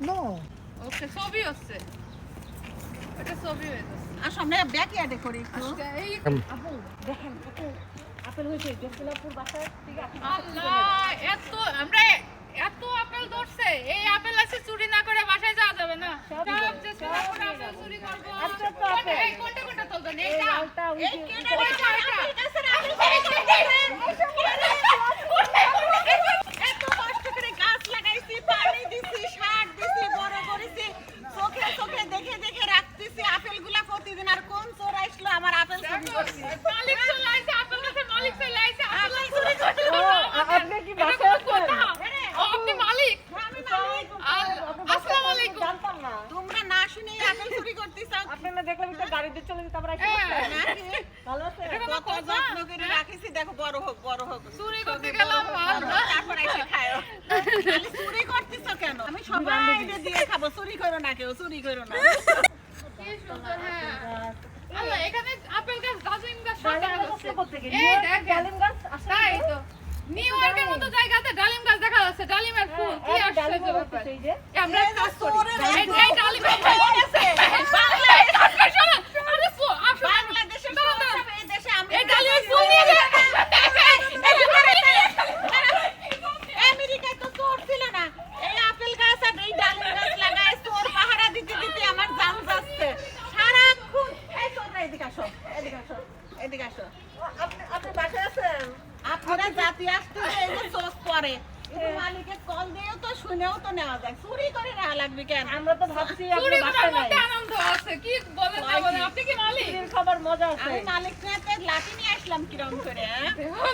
No ওকে ছবি হচ্ছে এটা ছবি হয়েছে আর সামনে ব্যাক ইয়ার্ডে করি একটু এই আপু দেখেন আপু আপেল হয়েছে জসিলাপুর বাসার থেকে আল্লাহ এত আমরা এত আপেল ধরছে এই আপেল আছে চুরি না করে বাসায় যাওয়া যাবে না। সব আপেল যাব। চুরি করব। এত তো আপেল। এই কোনটা কোনটা তুলবেন? এইটা। এই যে- আপেল গাছের আপেল এত কষ্ট করে গাছ লাগাইছি পানি দিছি সার দিছি বড় করেছি চোখে চোখে দেখে দেখে রাখতেছি আপেলগুলা প্রতিদিন আর কোন চোর আসলো আমার আপেল চুরি করছে মালিক চলে আইছে আপেল গাছের মালিক চলে আইছে আপেল আপেল চুরি করছে ও, আ- আপনি কি বাসায় আপনি মালিক আসসালামু আলাইকুম জানতাম না তোমরা না শুনে আপেল চুরি করতেছ আপনি না দেখলাম একটা গাড়িতে চলে যেতে আমরা হ্যাঁ। ভালো আছে কত যত্ন করে রাখিছি দেখো বড় হোক বড় হোক চুরি করতে গেলাম মাল তারপর এসে খায়ও চুরি করতেছো কেন আমি সবাই দিয়ে খাব চুরি করো না কেউ, চুরি করো না কি সুন্দর হ্যাঁ আল্লাহ এখানে আপেল গাছ ডালিম গাছ সব ডালিম দেখা গাছ যাচ্ছে। কোথা থেকে? এই নিউ ইয়র্কের মতো জায়গাতে ডালিম গাছ দেখা যাচ্ছে ডালিমের ফুল কি হ্যাঁ, আশ্চর্য ব্যাপার। আমরা কাজ করি চোরের এই একদম এই ডালিমের হয়ে গেছে। আরে ফু- আসো, বাংলাদেশের দাঁড়াও, দাঁড়াও। সব এই দেশে আমরা এই ডালিমের ফুল নিয়ে যাও। আমেরিকায় তো চোর ছিল না এই আপেল গাছ আর এই ডালিম গাছ লাগায় চোর পাহারা দিতে দিতে আমার জান যাচ্ছে সারাক্ষণ এই চোররা এদিকে আসো এদিকে আসো এদিকে আসো। আপনি আপনি বাসায় আছেন? আপনারা জাতি আসতে এই যে চোখ পরে। মালিকে কল দিয়েও তো শুনেও তো নেওয়া যায়। চুরি করে নেওয়া লাগবে কেন? আমরা তো ভাবছি আপনি বাসায় নাই। আনন্দ আছে কি বলেন না বলেন আপনি কি মালিক? চুরির মজা আছে। আমি মালিক লাঠি নিয়ে আসলাম কিরম করে হ্যাঁ?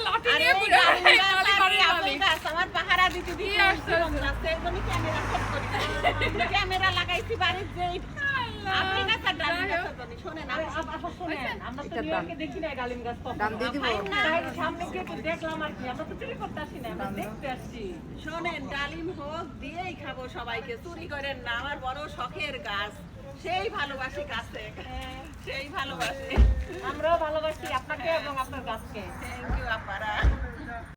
লাঠি নিয়ে মালিক বাড়ির মালিক। আমার পাহারা দিতে ক্যামেরা সেট করি। ক্যামেরা লাগাইছি বাড়ির যে এই আপেল গাছ আর ডালিম গাছ আর জন্য। শোনেন, আমি- আপ- আপা শোনেন, আমরা তো নিউ ইয়র্কে দেখি নাই ডালিম হোক দিয়েই খাব সবাইকে। চুরি করেন না আমার বড় শখের গাছ। সেই ভালোবাসি গাছে। সেই ভালোবাসি। আমরাও ভালোবাসি আপনাকে এবং আপনার গাছকে। Thank you